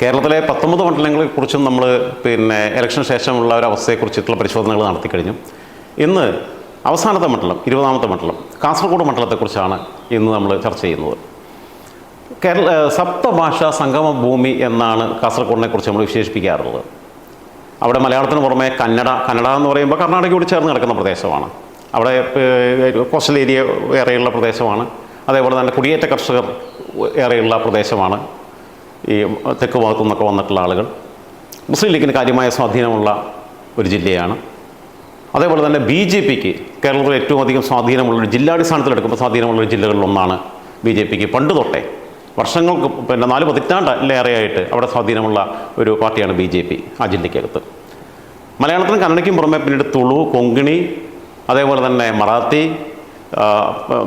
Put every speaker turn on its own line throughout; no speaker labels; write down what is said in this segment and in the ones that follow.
കേരളത്തിലെ പത്തൊമ്പത് മണ്ഡലങ്ങളെക്കുറിച്ചും നമ്മൾ പിന്നെ ഇലക്ഷന് ശേഷമുള്ള ഒരു അവസ്ഥയെക്കുറിച്ചിട്ടുള്ള പരിശോധനകൾ നടത്തി കഴിഞ്ഞു. ഇന്ന് അവസാനത്തെ മണ്ഡലം ഇരുപതാമത്തെ മണ്ഡലം കാസർഗോഡ് മണ്ഡലത്തെക്കുറിച്ചാണ് ഇന്ന് നമ്മൾ ചർച്ച ചെയ്യുന്നത്. കേരള സപ്തഭാഷ സംഗമ ഭൂമി എന്നാണ് കാസർഗോഡിനെ കുറിച്ച് നമ്മൾ വിശേഷിപ്പിക്കാറുള്ളത്. അവിടെ മലയാളത്തിന് പുറമെ കന്നഡ കന്നഡ എന്ന് പറയുമ്പോൾ കർണാടകയോട് ചേർന്ന് കിടക്കുന്ന പ്രദേശമാണ്. അവിടെ കോസ്റ്റൽ ഏരിയ ഏറെയുള്ള പ്രദേശമാണ്. അതേപോലെ തന്നെ കുടിയേറ്റ കർഷകർ ഏറെയുള്ള പ്രദേശമാണ്. ഈ തെക്ക് ഭാഗത്തു നിന്നൊക്കെ വന്നിട്ടുള്ള ആളുകൾ. മുസ്ലിം ലീഗിന് കാര്യമായ സ്വാധീനമുള്ള ഒരു ജില്ലയാണ്. അതേപോലെ തന്നെ ബി ജെ പിക്ക് കേരളത്തിൽ ഏറ്റവും അധികം സ്വാധീനമുള്ള ജില്ലാടിസ്ഥാനത്തിലെടുക്കുമ്പോൾ സ്വാധീനമുള്ള ജില്ലകളിലൊന്നാണ് ബി ജെ പിക്ക്. പണ്ട് തൊട്ടേ വർഷങ്ങൾക്ക് പിന്നെ നാല് പതിറ്റാണ്ടിലേറെയായിട്ട് അവിടെ സ്വാധീനമുള്ള ഒരു പാർട്ടിയാണ് ബി ജെ പി ആ ജില്ലയ്ക്കകത്ത്. മലയാളത്തിനും കന്നഡയ്ക്കും പുറമെ പിന്നീട് തുളു കൊങ്കിണി അതേപോലെ തന്നെ മറാത്തി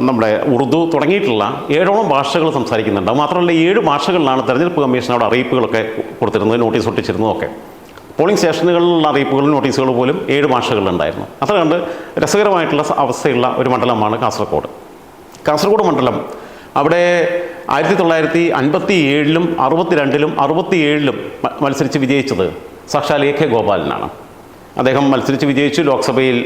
നമ്മുടെ ഉറുദു തുടങ്ങിയിട്ടുള്ള ഏഴോളം ഭാഷകൾ സംസാരിക്കുന്നുണ്ട്. മാത്രമല്ല ഏഴ് ഭാഷകളിലാണ് തെരഞ്ഞെടുപ്പ് കമ്മീഷൻ അവിടെ അറിയിപ്പുകളൊക്കെ കൊടുത്തിരുന്നത് നോട്ടീസ് ഒട്ടിച്ചിരുന്നതൊക്കെ പോളിംഗ് സ്റ്റേഷനുകളിലുള്ള അറിയിപ്പുകളും നോട്ടീസുകൾ പോലും ഏഴ് ഭാഷകളിലുണ്ടായിരുന്നു. അത്ര കണ്ട് രസകരമായിട്ടുള്ള അവസ്ഥയുള്ള ഒരു മണ്ഡലമാണ് കാസർഗോഡ്. കാസർഗോഡ് മണ്ഡലം അവിടെ ആയിരത്തി തൊള്ളായിരത്തി അൻപത്തി ഏഴിലും അറുപത്തിരണ്ടിലും അറുപത്തി ഏഴിലും മത്സരിച്ച് വിജയിച്ചത് സാക്ഷാൽ എ കെ ഗോപാലനാണ്. അദ്ദേഹം മത്സരിച്ച് വിജയിച്ചു. ലോക്സഭയിൽ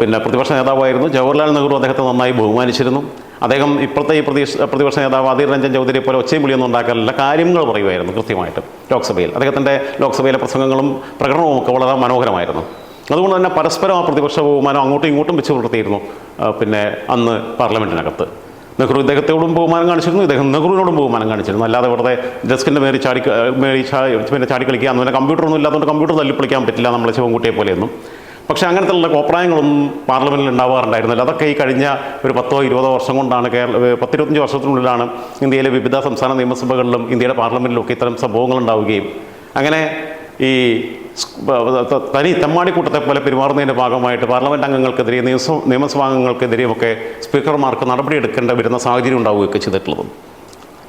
പിന്നെ പ്രതിപക്ഷ നേതാവായിരുന്നു. ജവഹർലാൽ നെഹ്റു അദ്ദേഹത്തെ നന്നായി ബഹുമാനിച്ചിരുന്നു. അദ്ദേഹം ഇപ്പോഴത്തെ ഈ പ്രതിപക്ഷ പ്രതിപക്ഷ നേതാവ് അധീർ രഞ്ജൻ ചൗധരിയെ പോലെ ഒച്ചയും വിളിയൊന്നും ഉണ്ടാക്കാറില്ല കാര്യങ്ങൾ പറയുമായിരുന്നു കൃത്യമായിട്ട് ലോക്സഭയിൽ. അദ്ദേഹത്തിന്റെ ലോക്സഭയിലെ പ്രസംഗങ്ങളും പ്രകടനവും ഒക്കെ വളരെ മനോഹരമായിരുന്നു. അതുകൊണ്ട് തന്നെ പരസ്പരം ആ പ്രതിപക്ഷ ബഹുമാനം അങ്ങോട്ടും ഇങ്ങോട്ടും വെച്ച് പുലർത്തിയിരുന്നു പിന്നെ അന്ന് പാർലമെന്റിനകത്ത് നെഹ്റു ഇദ്ദേഹത്തോടും ബഹുമാനം കാണിച്ചിരുന്നു ഇദ്ദേഹം നെഹ്റുവിനോടും ബഹുമാനം കാണിച്ചിരുന്നു. അല്ലാതെ വെറുതെ ഡെസ്കിന്റെ മേരി ചാടി മേരി ചാടി കളിക്കുക അന്ന് പിന്നെ കമ്പ്യൂട്ടറൊന്നും ഇല്ലാത്തതുകൊണ്ട് കമ്പ്യൂട്ടർ തല്ലിപ്പൊളിക്കാൻ പറ്റില്ല നമ്മളെ ശിവൻകുട്ടിയെ പോലെയൊന്നും. പക്ഷേ അങ്ങനത്തെ കോപ്രായങ്ങളൊന്നും പാർലമെന്റിൽ ഉണ്ടാവാറുണ്ടായിരുന്നില്ല. അതൊക്കെ ഈ കഴിഞ്ഞ ഒരു പത്തോ ഇരുപതോ വർഷം കൊണ്ടാണ് കേരള പത്തിരുപത്തഞ്ച് വർഷത്തിനുള്ളിലാണ് ഇന്ത്യയിലെ വിവിധ സംസ്ഥാന നിയമസഭകളിലും ഇന്ത്യയുടെ പാർലമെന്റിലും ഒക്കെ ഇത്തരം സംഭവങ്ങൾ ഉണ്ടാവുകയും അങ്ങനെ ഈ തനി തെമ്മാടിക്കൂട്ടത്തെ പോലെ പെരുമാറുന്നതിന്റെ ഭാഗമായിട്ട് പാർലമെന്റ് അംഗങ്ങൾക്കെതിരെ നിയമസഭ നിയമസഭാ അംഗങ്ങൾക്കെതിരെയും ഒക്കെ സ്പീക്കർമാർക്ക് നടപടിയെടുക്കേണ്ട വരുന്ന സാഹചര്യം ഉണ്ടാവുകയൊക്കെ ചെയ്തിട്ടുള്ളതും.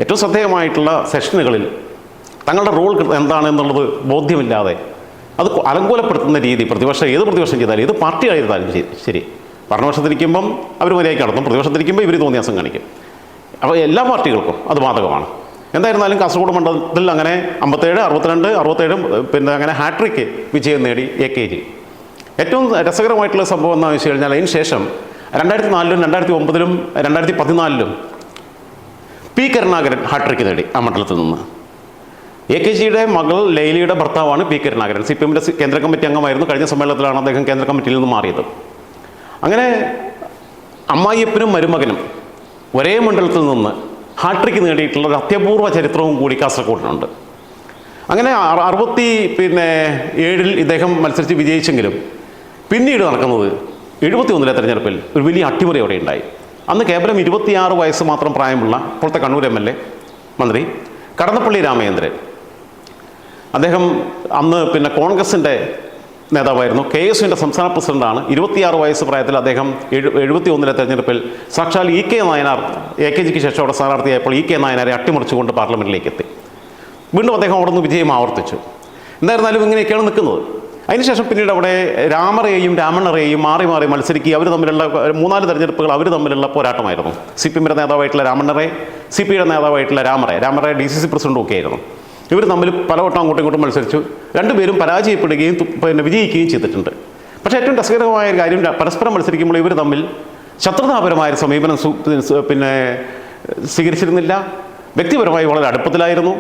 ഏറ്റവും ശ്രദ്ധേയമായിട്ടുള്ള സെഷനുകളിൽ തങ്ങളുടെ റോൾ എന്താണെന്നുള്ളത് ബോധ്യമില്ലാതെ അത് അലങ്കോലപ്പെടുത്തുന്ന രീതി പ്രതിപക്ഷം ഏത് പ്രതിപക്ഷം ചെയ്താലും ഏത് പാർട്ടി ആയിരുന്നാലും ശരി ശരി. ഭരണപക്ഷത്തിരിക്കുമ്പം അവർ മര്യാദയ്ക്ക് നടത്തും പ്രതിപക്ഷത്തിരിക്കുമ്പോൾ ഇവർ തോന്നിയാസം കാണിക്കും. അപ്പോൾ എല്ലാ പാർട്ടികൾക്കും അത് ബാധകമാണ്. എന്തായിരുന്നാലും കാസർഗോഡ് മണ്ഡലത്തിൽ അങ്ങനെ അമ്പത്തേഴ് അറുപത്തിരണ്ട് അറുപത്തേഴും പിന്നെ അങ്ങനെ ഹാട്രിക്ക് വിജയം നേടി എ കെ ജി. ഏറ്റവും രസകരമായിട്ടുള്ള സംഭവം എന്താണെന്ന് വെച്ച് കഴിഞ്ഞാൽ അതിന് ശേഷം രണ്ടായിരത്തി നാലിലും രണ്ടായിരത്തി ഒമ്പതിലും രണ്ടായിരത്തി പതിനാലിലും പി കരുണാകരൻ ഹാട്രിക്ക് നേടി ആ മണ്ഡലത്തിൽ നിന്ന്. എ കെ ജിയുടെ മകൾ ലൈലിയുടെ ഭർത്താവാണ് പി കരുണാകരൻ സി പി എമ്മിന്റെ കേന്ദ്ര കമ്മിറ്റി അംഗമായിരുന്നു. കഴിഞ്ഞ സമ്മേളനത്തിലാണ് അദ്ദേഹം കേന്ദ്ര കമ്മിറ്റിയിൽ നിന്ന് മാറിയത്. അങ്ങനെ അമ്മായിയപ്പനും മരുമകനും ഒരേ മണ്ഡലത്തിൽ നിന്ന് ഹാട്രിക്ക് നേടിയിട്ടുള്ള ഒരു അത്യപൂർവ ചരിത്രവും കൂടി കാസർഗോഡിനുണ്ട്. അങ്ങനെ അറ- അറുപത്തി പിന്നെ ഏഴിൽ ഇദ്ദേഹം മത്സരിച്ച് വിജയിച്ചെങ്കിലും പിന്നീട് നടക്കുന്നത് എഴുപത്തി ഒന്നിലെ തെരഞ്ഞെടുപ്പിൽ ഒരു വലിയ അട്ടിമറി അവിടെ ഉണ്ടായി. അന്ന് കേവലം ഇരുപത്തിയാറ് വയസ്സ് മാത്രം പ്രായമുള്ള ഇപ്പോഴത്തെ കണ്ണൂർ എം എൽ എ മന്ത്രി കടന്നപ്പള്ളി രാമചന്ദ്രൻ അദ്ദേഹം അന്ന് പിന്നെ കോൺഗ്രസിന്റെ നേതാവായിരുന്നു. കെ എസ് യുവിന്റെ സംസ്ഥാന പ്രസിഡന്റാണ്. ഇരുപത്തിയാറ് വയസ്സ് പ്രായത്തിൽ അദ്ദേഹം എഴു എഴുപത്തി ഒന്നിലെ തെരഞ്ഞെടുപ്പിൽ സാക്ഷാൽ E K Nayanar A K ജിക്ക് ശേഷം അവിടെ സ്ഥാനാർത്ഥിയായപ്പോൾ ഇ കെ നായനാരെ അട്ടിമറിച്ചുകൊണ്ട് പാർലമെന്റിലേക്ക് എത്തി വീണ്ടും അദ്ദേഹം അവിടെ നിന്ന് വിജയം ആവർത്തിച്ചു. എന്തായിരുന്നാലും ഇങ്ങനെയൊക്കെയാണ് നിൽക്കുന്നത്. അതിനുശേഷം പിന്നീട് അവിടെ രാമറേയും രാമണ്ണറേയും മാറി മാറി മത്സരിക്കുക അവർ തമ്മിലുള്ള മൂന്നാൽ തെരഞ്ഞെടുപ്പുകൾ അവർ തമ്മിലുള്ള പോരാട്ടമായിരുന്നു. സി പി എമ്മിന്റെ നേതാവായിട്ടുള്ള രാമണ്ണറെ സി പി യുടെ നേതാവായിട്ടുള്ള രാമറെ. രാമറെ ഡി സി സി പ്രസിഡന്റും ഒക്കെ ആയിരുന്നു. ഇവർ തമ്മിൽ പലവട്ടം അങ്ങോട്ടും ഇങ്ങോട്ടും മത്സരിച്ചു. രണ്ടുപേരും പരാജയപ്പെടുകയും പിന്നെ വിജയിക്കുകയും ചെയ്തിട്ടുണ്ട്. പക്ഷേ ഏറ്റവും രസകരമായ ഒരു കാര്യം പരസ്പരം മത്സരിക്കുമ്പോൾ ഇവർ തമ്മിൽ ശത്രുതാപരമായ സമീപനം പിന്നെ സ്വീകരിച്ചിരുന്നില്ല. വ്യക്തിപരമായി വളരെ അടുപ്പത്തിലായിരുന്നു.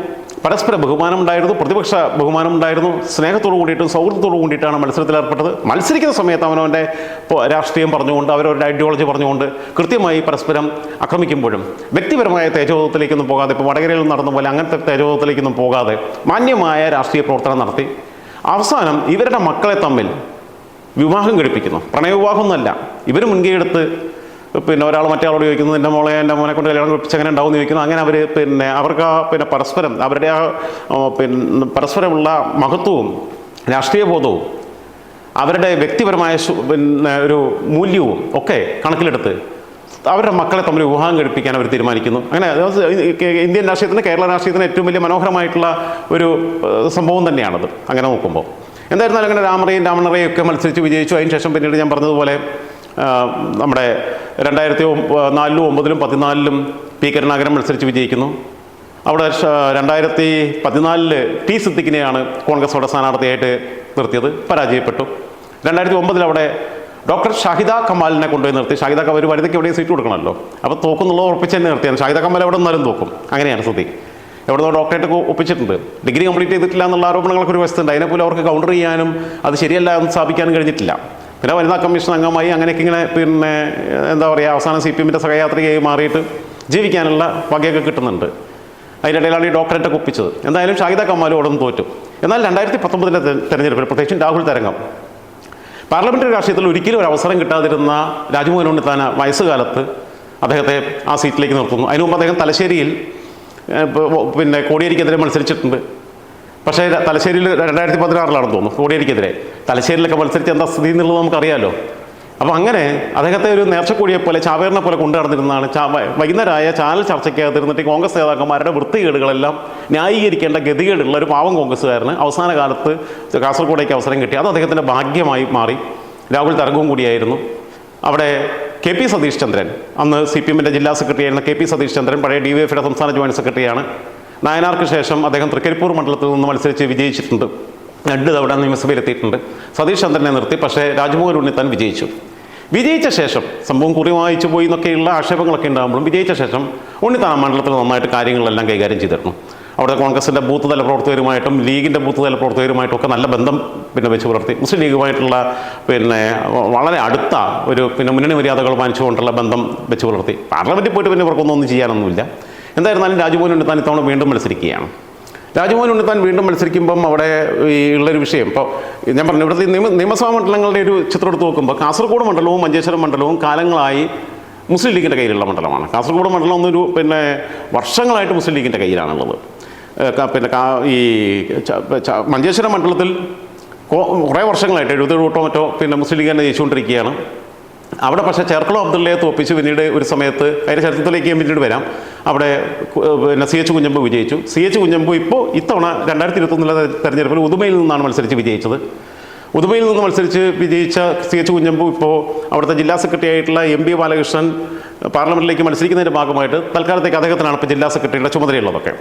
പരസ്പര ബഹുമാനം ഉണ്ടായിരുന്നു പ്രതിപക്ഷ ബഹുമാനം ഉണ്ടായിരുന്നു സ്നേഹത്തോടു കൂടിയിട്ടും സൗഹൃദത്തോടു കൂടിയിട്ടാണ് മത്സരത്തിൽ ഏർപ്പെട്ടത്. മത്സരിക്കുന്ന സമയത്ത് അവനവന്റെ രാഷ്ട്രീയം പറഞ്ഞുകൊണ്ട് അവരവരുടെ ഐഡിയോളജി പറഞ്ഞുകൊണ്ട് കൃത്യമായി പരസ്പരം ആക്രമിക്കുമ്പോഴും വ്യക്തിപരമായ തേജോധത്തിലേക്കൊന്നും പോകാതെ ഇപ്പോൾ വടകരയിൽ നടന്ന പോലെ അങ്ങനത്തെ തേജോധത്തിലേക്കൊന്നും പോകാതെ മാന്യമായ രാഷ്ട്രീയ പ്രവർത്തനം നടത്തി. അവസാനം ഇവരുടെ മക്കളെ തമ്മിൽ വിവാഹം കഴിപ്പിക്കുന്നു. പ്രണയവിവാഹം ഒന്നല്ല ഇവർ മുൻകൈ എടുത്ത് പിന്നെ ഒരാൾ മറ്റേ ആളോട് ചോദിക്കുന്നു എന്റെ മോളെ എന്റെ മോനെ കൊണ്ട് കല്യാണം കഴിപ്പിച്ച് എങ്ങനെ ഉണ്ടാവും? എന്ന് ചോദിക്കുന്നു. അങ്ങനെ അവർ പിന്നെ അവർക്ക് ആ പിന്നെ പരസ്പരം അവരുടെ ആ പിന്നെ പരസ്പരമുള്ള മഹത്വവും രാഷ്ട്രീയ ബോധവും അവരുടെ വ്യക്തിപരമായ പിന്നെ ഒരു മൂല്യവും ഒക്കെ കണക്കിലെടുത്ത് അവരുടെ മക്കളെ തമ്മിൽ വിവാഹം കഴിപ്പിക്കാൻ അവർ തീരുമാനിക്കുന്നു. അങ്ങനെ ഇന്ത്യൻ രാഷ്ട്രീയത്തിന് കേരള രാഷ്ട്രീയത്തിന് ഏറ്റവും വലിയ മനോഹരമായിട്ടുള്ള ഒരു സംഭവം തന്നെയാണത് അങ്ങനെ നോക്കുമ്പോൾ. എന്തായിരുന്നാലും അങ്ങനെ രാമറയും രാമണറയും ഒക്കെ മത്സരിച്ച് വിജയിച്ചു. അതിന് ശേഷം പിന്നീട് ഞാൻ പറഞ്ഞതുപോലെ നമ്മുടെ രണ്ടായിരത്തി നാലിലും ഒമ്പതിലും പതിനാലിലും പി കരുണാകരൻ മത്സരിച്ച് വിജയിക്കുന്നു. അവിടെ രണ്ടായിരത്തി പതിനാലിൽ ടി സിദ്ദിഖിനെയാണ് കോൺഗ്രസ് അവിടെ സ്ഥാനാർത്ഥിയായിട്ട് നിർത്തിയത് പരാജയപ്പെട്ടു. രണ്ടായിരത്തി ഒമ്പതിൽ അവിടെ ഡോക്ടർ ഷാഹിദ കമാലിനെ കൊണ്ടുപോയി നിർത്തി. ഷാഹിദ കമാൽ ഒരു വനിതയ്ക്ക് എവിടെയും സീറ്റ് കൊടുക്കണമല്ലോ. അപ്പോൾ തോക്കുന്നുള്ളത് ഉറപ്പിച്ച് തന്നെ നിർത്തിയാണ്. ഷാഹിദ കമാൽ എവിടെ നിന്നാലും തോക്കും. അങ്ങനെയാണ് സ്ഥിതി. എവിടുന്നോ ഡോക്ടറേറ്റ് ഒപ്പിച്ചിട്ടുണ്ട്. ഡിഗ്രി കംപ്ലീറ്റ് ചെയ്തിട്ടില്ല എന്നുള്ള ആരോപണങ്ങളൊക്കെ ഒരു വശത്തുണ്ട്. അതിനെപ്പോലും അവർക്ക് കൗണ്ടർ ചെയ്യാനും അത് ശരിയല്ല എന്ന് സ്ഥാപിക്കാനും കഴിഞ്ഞിട്ടില്ല. പിന്നെ വനിതാ കമ്മീഷൻ അംഗമായി അങ്ങനെയൊക്കെ ഇങ്ങനെ പിന്നെ എന്താ പറയുക അവസാനം സി പി എമ്മിന്റെ സഹയാത്രികയായി മാറിയിട്ട് ജീവിക്കാനുള്ള വകയൊക്കെ കിട്ടുന്നുണ്ട്. അതിന്റെ ഇടയിലാണ് ഈ ഡോക്ടറേറ്റ് ഒപ്പിച്ചത്. എന്തായാലും ഷാഹിദ കമാലും അവിടെ തോറ്റു. എന്നാൽ രണ്ടായിരത്തി പത്തൊമ്പതിലെ തെരഞ്ഞെടുപ്പിൽ പ്രത്യേകിച്ചും രാഹുൽ തരംഗം. പാർലമെന്ററി രാഷ്ട്രീയത്തിൽ ഒരിക്കലും ഒരു അവസരം കിട്ടാതിരുന്ന രാജ്മോഹൻ ഉണ്ണിത്താന വയസ്സുകാലത്ത് അദ്ദേഹത്തെ ആ സീറ്റിലേക്ക് നിർത്തുന്നു. അതിനു മുമ്പ് അദ്ദേഹം തലശ്ശേരിയിൽ പിന്നെ കോടിയേരിക്കെതിരെ മത്സരിച്ചിട്ടുണ്ട്. പക്ഷേ തലശ്ശേരിയിൽ രണ്ടായിരത്തി പതിനാറിലാണെന്ന് തോന്നുന്നു കോടിയേരിക്കെതിരെ. തലശ്ശേരിയിലൊക്കെ മത്സരിച്ച് എന്താ സ്ഥിതി എന്നുള്ളത് നമുക്കറിയാലോ. അപ്പോൾ അങ്ങനെ അദ്ദേഹത്തെ ഒരു നേർച്ചക്കൂടിയെ പോലെ ചാവേറിനെ പോലെ കൊണ്ടു നടന്നിരുന്നതാണ്. വൈകുന്നേരമായ ചാനൽ ചർച്ചയ്ക്കകത്തിരുന്നിട്ട് കോൺഗ്രസ് നേതാക്കന്മാരുടെ വൃത്തികേടുകളെല്ലാം ന്യായീകരിക്കേണ്ട ഗതികേടുള്ള ഒരു പാവം കോൺഗ്രസ്സുകാരന് അവസാന കാലത്ത് കാസർഗോഡേക്ക് അവസരം കിട്ടി. അത് അദ്ദേഹത്തിന്റെ ഭാഗ്യമായി മാറി. രാഹുൽ തരംഗവും കൂടിയായിരുന്നു. അവിടെ കെ പി സതീഷ് ചന്ദ്രൻ അന്ന് സി പി എമ്മിന്റെ ജില്ലാ സെക്രട്ടറി ആയിരുന്ന കെ പി സതീഷ് ചന്ദ്രൻ പഴയ ഡി വൈ എഫിയുടെ സംസ്ഥാന ജോയിന്റ് സെക്രട്ടറിയാണ്. നായനാർക്ക് ശേഷം അദ്ദേഹം തൃക്കരിപ്പൂർ മണ്ഡലത്തിൽ നിന്ന് മത്സരിച്ച് വിജയിച്ചിട്ടുണ്ട്. രണ്ട് തവണ നിയമസഭയിലെത്തിയിട്ടുണ്ട്. സതീഷ് ചന്ദ്രനെ നിർത്തി പക്ഷേ രാജ്മോഹൻ ഉണ്ണിത്താൻ വിജയിച്ചു. വിജയിച്ച ശേഷം സംഭവം കുറി വായിച്ചു പോയി എന്നൊക്കെയുള്ള ആക്ഷേപങ്ങളൊക്കെ ഉണ്ടാകുമ്പോഴും വിജയിച്ച ശേഷം ഉണ്ണിത്താൻ മണ്ഡലത്തിൽ നന്നായിട്ട് കാര്യങ്ങളെല്ലാം കൈകാര്യം ചെയ്തിരുന്നു. അവിടെ കോൺഗ്രസിന്റെ ബൂത്ത് തല പ്രവർത്തകരുമായിട്ടും ലീഗിന്റെ ബൂത്ത് തല പ്രവർത്തകരുമായിട്ടും ഒക്കെ നല്ല ബന്ധം പിന്നെ വെച്ച് പുലർത്തി. മുസ്ലിം ലീഗുമായിട്ടുള്ള പിന്നെ വളരെ അടുത്ത ഒരു പിന്നെ മുന്നണി മര്യാദകൾ മാനിച്ചുകൊണ്ടുള്ള ബന്ധം വെച്ച് പുലർത്തി. പാർലമെന്റിൽ പോയിട്ട് പിന്നെ ഇവർക്കൊന്നും ഒന്നും ചെയ്യാനൊന്നുമില്ല. എന്തായിരുന്നാലും രാജ്മോഹൻ ഉണ്ണിത്താൻ ഇത്തവണ വീണ്ടും മത്സരിക്കുകയാണ്. രാജ്മോഹൻ ഉണ്ണിത്താൻ വീണ്ടും മത്സരിക്കുമ്പം അവിടെ ഈ ഉള്ളൊരു വിഷയം. ഇപ്പോൾ ഞാൻ പറഞ്ഞു ഇവിടുത്തെ നിയമ നിയമസഭാ മണ്ഡലങ്ങളുടെ ഒരു ചിത്രം എടുത്ത് നോക്കുമ്പോൾ കാസർഗോഡ് മണ്ഡലവും മഞ്ചേശ്വരം മണ്ഡലവും കാലങ്ങളായി മുസ്ലിം ലീഗിന്റെ കയ്യിലുള്ള മണ്ഡലമാണ്. കാസർഗോഡ് മണ്ഡലം ഒന്നൊരു പിന്നെ വർഷങ്ങളായിട്ട് മുസ്ലിം ലീഗിന്റെ കയ്യിലാണുള്ളത്. പിന്നെ ഈ മഞ്ചേശ്വരം മണ്ഡലത്തിൽ കുറേ വർഷങ്ങളായിട്ട് എഴുപത് കൂട്ടോ മറ്റോ പിന്നെ മുസ്ലിം ലീഗ് തന്നെ ജയിച്ചുകൊണ്ടിരിക്കുകയാണ്. അവിടെ പക്ഷേ ചേർക്കളോ അബ്ദുള്ളയെ തോപ്പിച്ച് പിന്നീട് ഒരു സമയത്ത് അതിന്റെ ചരിത്രത്തിലേക്ക് ഞാൻ പിന്നീട് വരാം. അവിടെ പിന്നെ സി എച്ച് കുഞ്ഞമ്പു വിജയിച്ചു. സി എച്ച് കുഞ്ഞമ്പു ഇപ്പോൾ ഇത്തവണ രണ്ടായിരത്തി ഇരുപത്തൊന്നിലെ തെരഞ്ഞെടുപ്പിൽ ഉദുമയിൽ നിന്നാണ് മത്സരിച്ച് വിജയിച്ചത്. ഉദുമയിൽ നിന്ന് മത്സരിച്ച് വിജയിച്ച സി എച്ച് കുഞ്ഞമ്പു ഇപ്പോൾ അവിടുത്തെ ജില്ലാ സെക്രട്ടറി ആയിട്ടുള്ള എം പി ബാലകൃഷ്ണൻ പാർലമെന്റിലേക്ക് മത്സരിക്കുന്നതിന്റെ ഭാഗമായിട്ട് തൽക്കാലത്തേക്ക് അദ്ദേഹത്തിനാണ് ഇപ്പോൾ ജില്ലാ സെക്രട്ടറിയുടെ ചുമതലയുള്ളതൊക്കെ.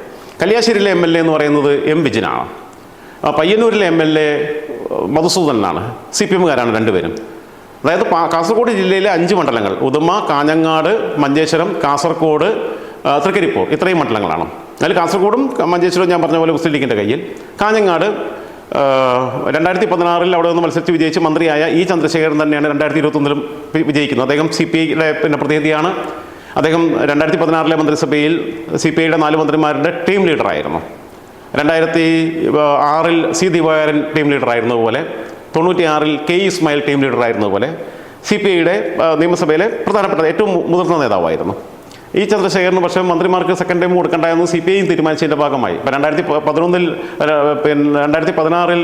കല്യാശ്ശേരിയിലെ എം എൽ എ എന്ന് പറയുന്നത് എം വിജിനാണ്. പയ്യന്നൂരിലെ എം എൽ എ മധുസൂദനാണ് സി പി എമ്മുകാരാണ് രണ്ടുപേരും. അതായത് കാസർഗോഡ് ജില്ലയിലെ അഞ്ച് മണ്ഡലങ്ങൾ. ഉദുമ കാഞ്ഞങ്ങാട് മഞ്ചേശ്വരം കാസർഗോഡ് തൃക്കരിപ്പൂർ. ഇത്രയും മണ്ഡലങ്ങളാണ്. അതിൽ കാസർഗോഡും മഞ്ചേശ്വരവും ഞാൻ പറഞ്ഞ പോലെ മുസ്ലിം ലീഗിന്റെ കയ്യിൽ. കാഞ്ഞങ്ങാട് രണ്ടായിരത്തി പതിനാറിൽ അവിടെ നിന്ന് മത്സരിച്ച് വിജയിച്ച് മന്ത്രിയായ ഇ ചന്ദ്രശേഖരൻ തന്നെയാണ് രണ്ടായിരത്തി ഇരുപത്തൊന്നിലും വിജയിക്കുന്നത്. അദ്ദേഹം സി പി ഐയുടെ പിന്നെ പ്രതിനിധിയാണ്. അദ്ദേഹം രണ്ടായിരത്തി പതിനാറിലെ മന്ത്രിസഭയിൽ സി പി ഐയുടെ നാല് മന്ത്രിമാരുടെ ടീം ലീഡറായിരുന്നു. രണ്ടായിരത്തി ആറിൽ സി ദിവാകരൻ ടീം ലീഡറായിരുന്നത് പോലെ തൊണ്ണൂറ്റിയാറിൽ കെ ഇസ്മായിൽ ടീം ലീഡറായിരുന്നത് പോലെ സി പി ഐയുടെ നിയമസഭയിലെ പ്രധാനപ്പെട്ട ഏറ്റവും മുതിർന്ന നേതാവായിരുന്നു. ഈ ചന്ദ്രശേഖരന് പക്ഷേ മന്ത്രിമാർക്ക് സെക്കൻഡ് ടൈം കൊടുക്കണ്ട എന്ന് സി പി ഐയും തീരുമാനിച്ചതിന്റെ ഭാഗമായി. ഇപ്പം രണ്ടായിരത്തി പതിനൊന്നിൽ പിന്നെ രണ്ടായിരത്തി പതിനാറിൽ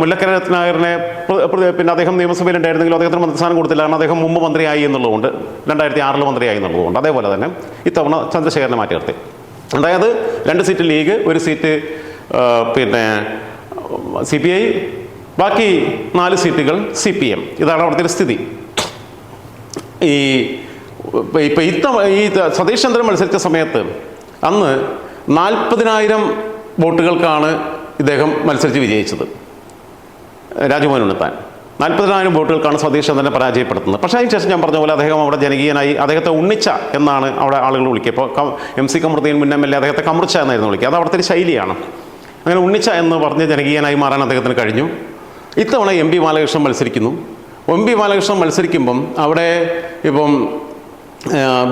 മുല്ലക്കര രത്നാകരനെ പിന്നെ അദ്ദേഹം നിയമസഭയിൽ ഉണ്ടായിരുന്നെങ്കിലും അദ്ദേഹത്തിന് മന്ത്രിസ്ഥാനം കൊടുത്തില്ല. കാരണം അദ്ദേഹം മുമ്പ് മന്ത്രിയായി എന്നുള്ളതുകൊണ്ട് രണ്ടായിരത്തി ആറിൽ മന്ത്രിയായി എന്നുള്ളതുകൊണ്ട് അതേപോലെ തന്നെ ഇത്തവണ ചന്ദ്രശേഖരനെ മാറ്റി നിർത്തി. അതായത് രണ്ട് സീറ്റ് ലീഗ് ഒരു സീറ്റ് പിന്നെ സി പി ഐ ബാക്കി നാല് സീറ്റുകൾ സി പി എം. ഇതാണ് അവിടുത്തെ സ്ഥിതി. ഈ ഇപ്പം ഇത്ത ഈ സതീഷ് ചന്ദ്രൻ മത്സരിച്ച സമയത്ത് അന്ന് നാൽപ്പതിനായിരം വോട്ടുകൾക്കാണ് ഇദ്ദേഹം മത്സരിച്ച് വിജയിച്ചത്. രാജ്മോഹൻ ഉണ്ണിത്താൻ നാൽപ്പതിനായിരം വോട്ടുകൾക്കാണ് സതീഷ് ചന്ദ്രനെ പരാജയപ്പെടുത്തുന്നത്. പക്ഷേ അതിന് ശേഷം ഞാൻ പറഞ്ഞ പോലെ അദ്ദേഹം അവിടെ ജനകീയനായി അദ്ദേഹത്തെ ഉണ്ണിച്ച എന്നാണ് അവിടെ ആളുകൾ വിളിക്കുക. ഇപ്പോൾ എം സി കമൃദ്ദീൻ മുന്നേ എൽ അദ്ദേഹത്തെ കമൃച്ച എന്നായിരുന്നു വിളിക്കുക. അത് അവിടുത്തെ ഒരു ശൈലിയാണ്. അങ്ങനെ ഉണ്ണിച്ച എന്ന് പറഞ്ഞ് ജനകീയനായി മാറാൻ അദ്ദേഹത്തിന് കഴിഞ്ഞു. ഇത്തവണ എം പി ബാലകൃഷ്ണൻ മത്സരിക്കുന്നു. എം പി ബാലകൃഷ്ണൻ മത്സരിക്കുമ്പം അവിടെ ഇപ്പം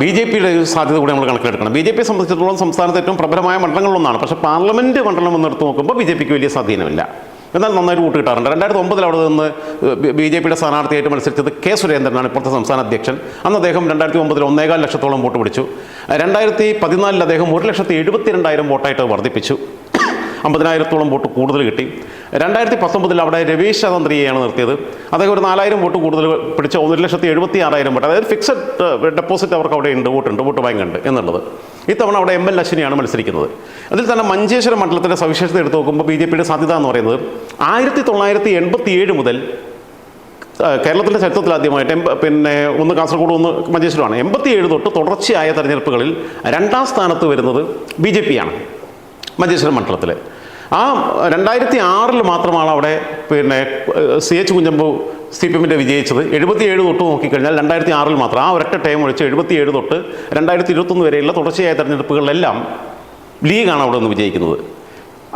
ബി ജെ പിയുടെ സാധ്യത കൂടി നമ്മൾ കണക്കിലെടുക്കണം. ബി ജെ പിയെ സംബന്ധിച്ചിടത്തോളം സംസ്ഥാനത്ത് ഏറ്റവും പ്രബലമായ മണ്ഡലങ്ങളിലൊന്നാണ്. പക്ഷേ പാർലമെന്റ് മണ്ഡലം എന്ന് എടുത്ത് നോക്കുമ്പോൾ ബി ജെ പിക്ക് വലിയ സ്വാധീനമില്ല. എന്നാൽ നന്നായിട്ട് വോട്ട് കിട്ടാറുണ്ട്. രണ്ടായിരത്തി ഒമ്പതിൽ അവിടെ നിന്ന് ബി ജെ പിയുടെ സ്ഥാനാർത്ഥിയായിട്ട് മത്സരിച്ചത് കെ സുരേന്ദ്രനാണ് ഇപ്പോഴത്തെ സംസ്ഥാന അധ്യക്ഷൻ. അന്ന് അദ്ദേഹം രണ്ടായിരത്തി ഒമ്പതിൽ ഒന്നേകാൽ ലക്ഷത്തോളം വോട്ട് പിടിച്ചു. രണ്ടായിരത്തി പതിനാലിൽ അദ്ദേഹം ഒരു ലക്ഷത്തി എഴുപത്തി രണ്ടായിരം വോട്ടായിട്ട് വർദ്ധിപ്പിച്ചു. അമ്പതിനായിരത്തോളം വോട്ട് കൂടുതൽ കിട്ടി. രണ്ടായിരത്തി പത്തൊമ്പതിൽ അവിടെ രവീഷ് തന്ത്രിയെയാണ് നിർത്തിയത്. അദ്ദേഹം ഒരു നാലായിരം വോട്ട് കൂടുതൽ പിടിച്ച ഒരു ലക്ഷത്തി എഴുപത്തി ആറായിരം വോട്ട്. അതായത് ഫിക്സഡ് ഡെപ്പോസിറ്റ് അവർക്ക് അവിടെ ഉണ്ട് വോട്ടുണ്ട് വോട്ട് ബാങ്ക് ഉണ്ട് എന്നുള്ളത്. ഇത്തവണ അവിടെ എം എൽ അശ്വിനിയാണ് മത്സരിക്കുന്നത്. അതിൽ തന്നെ മഞ്ചേശ്വരം മണ്ഡലത്തിന്റെ സവിശേഷത എടുത്ത് നോക്കുമ്പോൾ ബി ജെ പിയുടെ സാധ്യത എന്ന് പറയുന്നത് ആയിരത്തി തൊള്ളായിരത്തി എൺപത്തി ഏഴ് മുതൽ കേരളത്തിന്റെ ചരിത്രത്തിലാദ്യമായിട്ട് പിന്നെ ഒന്ന് കാസർഗോഡ് ഒന്ന് മഞ്ചേശ്വരമാണ്. എൺപത്തിയേഴ് തൊട്ട് തുടർച്ചയായ തെരഞ്ഞെടുപ്പുകളിൽ രണ്ടാം സ്ഥാനത്ത് വരുന്നത് ബി ജെ പി ആണ് മഞ്ചേശ്വരം മണ്ഡലത്തിൽ ആ രണ്ടായിരത്തി ആറിൽ മാത്രമാണ് അവിടെ പിന്നെ C H Kunhambu C P എമ്മിന്റെ വിജയിച്ചത്. എഴുപത്തിയേഴ് തൊട്ട് നോക്കിക്കഴിഞ്ഞാൽ രണ്ടായിരത്തി ആറിൽ മാത്രം. ആ ഒരൊറ്റ ടൈം ഒഴിച്ച് എഴുപത്തിയേഴ് തൊട്ട് രണ്ടായിരത്തി ഇരുപത്തൊന്ന് വരെയുള്ള തുടർച്ചയായ തെരഞ്ഞെടുപ്പുകളിലെല്ലാം ലീഗാണ് അവിടെ നിന്ന് വിജയിക്കുന്നത്.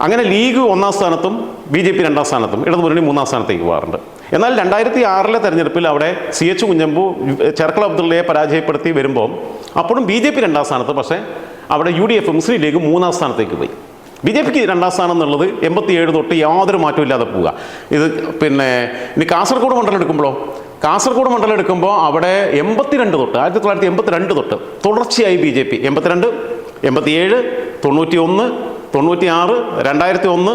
അങ്ങനെ ലീഗ് ഒന്നാം സ്ഥാനത്തും ബി ജെ പി രണ്ടാം സ്ഥാനത്തും ഇടതുമുന്നണി മൂന്നാം സ്ഥാനത്തേക്ക് പോകാറുണ്ട്. എന്നാൽ രണ്ടായിരത്തി ആറിലെ തെരഞ്ഞെടുപ്പിൽ അവിടെ സി എച്ച് കുഞ്ഞമ്പു ചെർക്കള അബ്ദുള്ളയെ പരാജയപ്പെടുത്തി വരുമ്പോൾ അപ്പോഴും ബി ജെ പി രണ്ടാം സ്ഥാനത്ത്. പക്ഷേ അവിടെ U D F Muslim League മൂന്നാം സ്ഥാനത്തേക്ക് പോയി. ബി ജെ പിക്ക് രണ്ടാം സ്ഥാനം എന്നുള്ളത് എൺപത്തിയേഴ് തൊട്ട് യാതൊരു മാറ്റവും ഇല്ലാതെ പോവുക. ഇത് പിന്നെ ഇനി കാസർഗോഡ് മണ്ഡലം എടുക്കുമ്പോഴോ? കാസർഗോഡ് മണ്ഡലം എടുക്കുമ്പോൾ അവിടെ എൺപത്തിരണ്ട് തൊട്ട് ആയിരത്തി തൊള്ളായിരത്തി എൺപത്തിരണ്ട് തൊട്ട് തുടർച്ചയായി ബി ജെ പി. എൺപത്തിരണ്ട് എൺപത്തിയേഴ് തൊണ്ണൂറ്റി ഒന്ന് തൊണ്ണൂറ്റി ആറ് രണ്ടായിരത്തി ഒന്ന്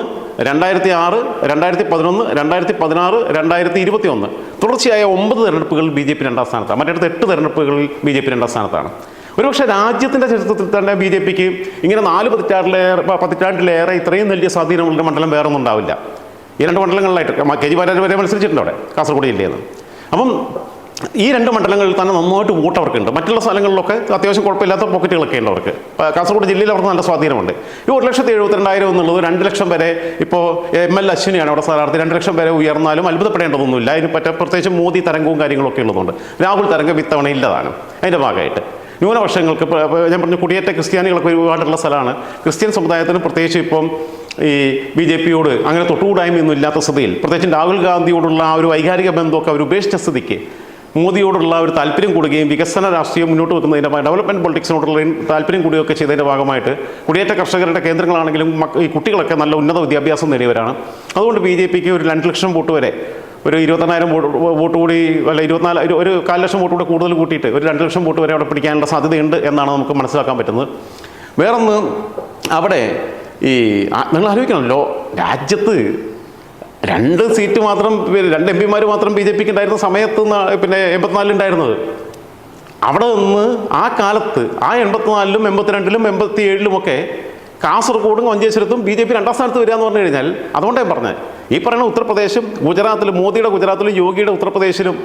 രണ്ടായിരത്തി ആറ് രണ്ടായിരത്തി പതിനൊന്ന് രണ്ടായിരത്തി പതിനാറ് രണ്ടായിരത്തി ഇരുപത്തി ഒന്ന് തുടർച്ചയായ ഒമ്പത് തെരഞ്ഞെടുപ്പുകൾ ബി ജെ പി രണ്ടാം സ്ഥാനത്താണ്. മറ്റടുത്ത് എട്ട് തെരഞ്ഞെടുപ്പുകളിൽ ബി ജെ പി രണ്ടാം സ്ഥാനത്താണ്. ഒരുപക്ഷെ രാജ്യത്തിന്റെ ചരിത്രത്തിൽ തന്നെ ബി ജെ പിക്ക് ഇങ്ങനെ നാല് പതിറ്റാണ്ടിലേറെ പതിറ്റാണ്ടിലേറെ ഇത്രയും വലിയ സ്വാധീനമുള്ള മണ്ഡലം വേറെ ഒന്നും ഉണ്ടാവില്ല. ഈ രണ്ട് മണ്ഡലങ്ങളിലായിട്ട് മ- കെ ജി വരെ മത്സരിച്ചിട്ടുണ്ട് അവിടെ കാസർഗോഡ് ജില്ലയിൽ നിന്ന്. അപ്പം ഈ രണ്ട് മണ്ഡലങ്ങളിൽ തന്നെ നന്നായിട്ട് വോട്ട് അവർക്കുണ്ട്. മറ്റുള്ള സ്ഥലങ്ങളിലൊക്കെ അത്യാവശ്യം കുഴപ്പമില്ലാത്ത പോക്കറ്റുകളൊക്കെ ഉണ്ട് അവർക്ക്. കാസർഗോഡ് ജില്ലയിൽ അവർക്ക് നല്ല സ്വാധീനമുണ്ട്. ഈ ഒരു ലക്ഷത്തി എഴുപത്തിരണ്ടായിരം എന്നുള്ളത് രണ്ട് ലക്ഷം വരെ ഇപ്പോൾ എം എൽ അശ്വിനിയാണ് അവിടെ സ്ഥാനാർത്ഥി. രണ്ട് ലക്ഷം വരെ ഉയർന്നാലും അത്ഭുതപ്പെടേണ്ടതൊന്നുമില്ല. അതിന് പറ്റ പ്രത്യേകിച്ച് മോദി തരംഗവും കാര്യങ്ങളൊക്കെ ഉള്ളതുകൊണ്ട്. രാഹുൽ തരംഗം ഇത്തവണ ഇല്ലതാണ്. അതിന്റെ ഭാഗമായിട്ട്. ന്യൂനപക്ഷങ്ങൾക്ക് ഞാൻ പറഞ്ഞു കുടിയേറ്റ ക്രിസ്ത്യാനികളൊക്കെ ഒരുപാടുള്ള സ്ഥലമാണ്. ക്രിസ്ത്യൻ സമുദായത്തിന് പ്രത്യേകിച്ച് ഇപ്പം ഈ ബി ജെ പിയോട് അങ്ങനെ തൊട്ടുകൂടായ്മയൊന്നും ഇല്ലാത്ത സ്ഥിതിയിൽ പ്രത്യേകിച്ച് രാഹുൽ ഗാന്ധിയോടുള്ള ആ ഒരു വൈകാരിക ബന്ധമൊക്കെ അവർ ഉപേക്ഷിച്ച സ്ഥിതിക്ക് മോദിയോടുള്ള ഒരു താല്പര്യം കൂടുകയും വികസന രാഷ്ട്രീയം മുന്നോട്ട് വെക്കുന്നതിന്റെ ഡെവലപ്മെന്റ് പൊളിറ്റിക്സിനോടുള്ള താല്പര്യം കൂടുകയൊക്കെ ചെയ്തതിന്റെ ഭാഗമായിട്ട് കുടിയേറ്റ കർഷകരുടെ കേന്ദ്രങ്ങളാണെങ്കിലും ഈ കുട്ടികളൊക്കെ നല്ല ഉന്നത വിദ്യാഭ്യാസം നേടിയവരാണ്. അതുകൊണ്ട് ബി ജെ പിക്ക് ഒരു രണ്ട് ലക്ഷം വോട്ട് വരെ ഒരു ഇരുപത്തെണ്ണായിരം വോട്ട് കൂടി അല്ല ഇരുപത്തിനാല് ഒരു- കാൽ ലക്ഷം വോട്ട് കൂടെ കൂടുതൽ കൂട്ടിയിട്ട് ഒരു രണ്ട് ലക്ഷം വോട്ട് വരെ അവിടെ പിടിക്കാനുള്ള സാധ്യതയുണ്ട് എന്നാണ് നമുക്ക് മനസ്സിലാക്കാൻ പറ്റുന്നത്. വേറൊന്ന് അവിടെ ഈ നിങ്ങൾ ആലോചിക്കണമല്ലോ രാജ്യത്ത് രണ്ട് സീറ്റ് മാത്രം രണ്ട് എം പിമാർ മാത്രം ബി ജെ പിക്ക് ഉണ്ടായിരുന്ന സമയത്ത് പിന്നെ എൺപത്തിനാലിലുണ്ടായിരുന്നത് അവിടെ നിന്ന് ആ കാലത്ത് ആ എൺപത്തിനാലിലും എൺപത്തിരണ്ടിലും എൺപത്തി ഏഴിലും ഒക്കെ കാസർഗോഡും മഞ്ചേശ്വരത്തും ബി ജെ പി രണ്ടാം സ്ഥാനത്ത് വരിക എന്ന് പറഞ്ഞു കഴിഞ്ഞാൽ അതുകൊണ്ടാണ് പറഞ്ഞത്. ഈ പറയുന്ന ഉത്തർപ്രദേശും ഗുജറാത്തിലും മോദിയുടെ ഗുജറാത്തിലും യോഗിയുടെ ഉത്തർപ്രദേശിലും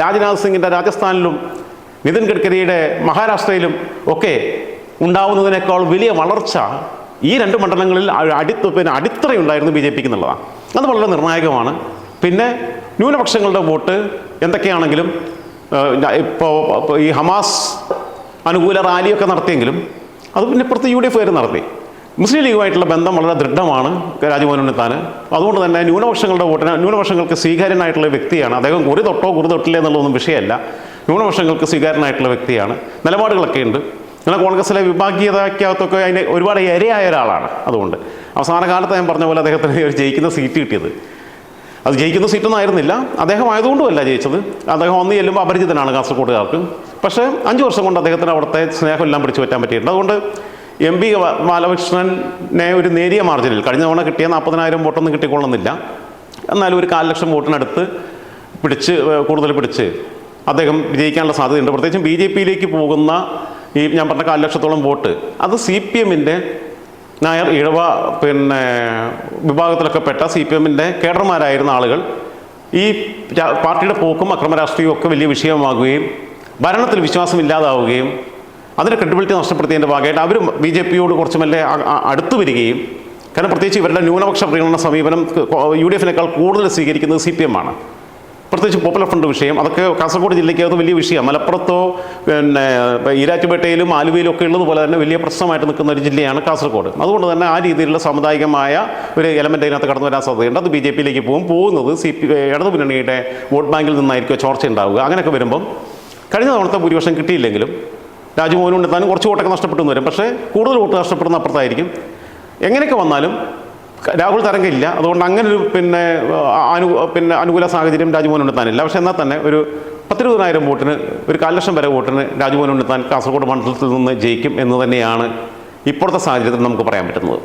രാജ്നാഥ് സിംഗിന്റെ രാജസ്ഥാനിലും നിതിൻ ഗഡ്കരിയുടെ മഹാരാഷ്ട്രയിലും ഒക്കെ ഉണ്ടാവുന്നതിനേക്കാൾ വലിയ വളർച്ച ഈ രണ്ട് മണ്ഡലങ്ങളിൽ അടി പിന്നെ അടിത്തറയുണ്ടായിരുന്നു ബി ജെ പിക്ക് എന്നുള്ളതാണ്. അത് വളരെ നിർണായകമാണ്. പിന്നെ ന്യൂനപക്ഷങ്ങളുടെ വോട്ട് എന്തൊക്കെയാണെങ്കിലും ഇപ്പോൾ ഈ ഹമാസ് അനുകൂല റാലിയൊക്കെ നടത്തിയെങ്കിലും അത് പിന്നെ ഇപ്പുറത്ത് യു ഡി എഫ് കാർ നടത്തി. മുസ്ലിം ലീഗുമായിട്ടുള്ള ബന്ധം വളരെ ദൃഢമാണ് രാജ്മോഹൻ ഉണ്ണിത്താൻ അതുകൊണ്ട് തന്നെ ന്യൂനപക്ഷങ്ങളുടെ വോട്ടിന് ന്യൂനപക്ഷങ്ങൾക്ക് സ്വീകാര്യനായിട്ടുള്ള വ്യക്തിയാണ്. അദ്ദേഹം കുറി തൊട്ടോ കുറി തൊട്ടില്ല എന്നുള്ളതൊന്നും വിഷയമല്ല. ന്യൂനപക്ഷങ്ങൾക്ക് സ്വീകാര്യനായിട്ടുള്ള വ്യക്തിയാണ്. നിലപാടുകളൊക്കെ ഉണ്ട്. എന്നാൽ കോൺഗ്രസിലെ വിഭാഗീയതയ്ക്കകത്തൊക്കെ അതിന് ഒരുപാട് ഇരയായ ഒരാളാണ് അതുകൊണ്ട്. അവസാന കാലത്ത് ഞാൻ പറഞ്ഞ പോലെ അദ്ദേഹത്തിന് ഒരു ജയിക്കുന്ന സീറ്റ് കിട്ടിയത്. അത് ജയിക്കുന്ന സീറ്റൊന്നും ആയിരുന്നില്ല. അദ്ദേഹം ആയതുകൊണ്ടുമല്ല ജയിച്ചത്. അദ്ദേഹം ഒന്ന് ചെല്ലുമ്പോൾ അപരിചിതനാണ് കാസർഗോഡുകാർക്ക്. പക്ഷേ അഞ്ച് വർഷം കൊണ്ട് അദ്ദേഹത്തിന് അവിടുത്തെ സ്നേഹമെല്ലാം പിടിച്ചു പറ്റാൻ പറ്റിയിട്ടുണ്ട്. അതുകൊണ്ട് എം പി ബാലകൃഷ്ണനെ ഒരു നേരിയ മാർജിനിൽ കഴിഞ്ഞ തവണ കിട്ടിയ നാൽപ്പതിനായിരം വോട്ടൊന്നും കിട്ടിക്കൊള്ളുന്നില്ല. എന്നാലും ഒരു കാൽ ലക്ഷം വോട്ടിനടുത്ത് പിടിച്ച് കൂടുതൽ പിടിച്ച് അദ്ദേഹം വിജയിക്കാനുള്ള സാധ്യതയുണ്ട്. പ്രത്യേകിച്ചും ബി ജെ പിയിലേക്ക് പോകുന്ന ഈ ഞാൻ പറഞ്ഞ കാൽ ലക്ഷത്തോളം വോട്ട് അത് സി പി എമ്മിന്റെ നായർ ഇഴവ പിന്നെ വിഭാഗത്തിലൊക്കെ പെട്ട സി പി എമ്മിന്റെ കേഡർമാരായിരുന്ന ആളുകൾ ഈ പാർട്ടിയുടെ പോക്കും അക്രമ രാഷ്ട്രീയവും ഒക്കെ വലിയ വിഷയമാകുകയും ഭരണത്തിൽ വിശ്വാസമില്ലാതാവുകയും അതിന്റെ ക്രെഡിബിലിറ്റി നഷ്ടപ്പെടുത്തിയതിന്റെ ഭാഗമായിട്ട് അവർ ബി ജെ പിയോട് കുറച്ച് അടുത്ത് വരികയും കാരണം പ്രത്യേകിച്ച് ഇവരുടെ ന്യൂനപക്ഷ പ്രീണന സമീപനം യു ഡി എഫിനേക്കാൾ കൂടുതൽ സ്വീകരിക്കുന്നത് സി പി എം ആണ്. പ്രത്യേകിച്ച് പോപ്പുലർ ഫ്രണ്ട് വിഷയം അതൊക്കെ കാസർഗോഡ് ജില്ലയ്ക്ക് അത് വലിയ വിഷയമാണ്. മലപ്പുറത്തോ പിന്നെ ഈരാറ്റുപേട്ടയിലും ആലുവയിലും ഒക്കെ ഉള്ളതുപോലെ തന്നെ വലിയ പ്രശ്നമായിട്ട് നിൽക്കുന്ന ഒരു ജില്ലയാണ് കാസർഗോഡ്. അതുകൊണ്ട് തന്നെ ആ രീതിയിലുള്ള സാമുദായികമായ ഒരു എലമെന്റ് അതിനകത്ത് കടന്നു വരാൻ സാധ്യതയുണ്ട്. അത് ബി ജെ പിയിലേക്ക് പോകും. പോകുന്നത് സി പി ഇടതു മുന്നണിയുടെ വോട്ട് ബാങ്കിൽ നിന്നായിരിക്കും ചോർച്ച ഉണ്ടാവുക. അങ്ങനെയൊക്കെ വരുമ്പം കഴിഞ്ഞ തവണത്തെ ഭൂരിപക്ഷം കിട്ടിയില്ലെങ്കിലും രാജ്മോഹൻ ഉണ്ടെത്താനും കുറച്ച് വോട്ടൊക്കെ നഷ്ടപ്പെട്ടു വരും. പക്ഷേ കൂടുതൽ വോട്ട് നഷ്ടപ്പെടുന്ന അപ്പുറത്തായിരിക്കും. എങ്ങനെയൊക്കെ വന്നാലും രാഹുൽ തരംഗമില്ല. അതുകൊണ്ട് അങ്ങനെ പിന്നെ അനു പിന്നെ അനുകൂല സാഹചര്യം രാജ്മോഹൻ ഉണ്ടെത്താനില്ല പക്ഷേ എന്നാൽ തന്നെ ഒരു പത്തിരുപതിനായിരം വോട്ടിന് ഒരു കാൽ ലക്ഷം വരെ വോട്ടിന് രാജ്മോഹൻ ഉണ്ടെത്താൻ കാസർഗോഡ് മണ്ഡലത്തിൽ നിന്ന് ജയിക്കും എന്ന് തന്നെയാണ് ഇപ്പോഴത്തെ സാഹചര്യത്തിൽ നമുക്ക് പറയാൻ പറ്റുന്നത്.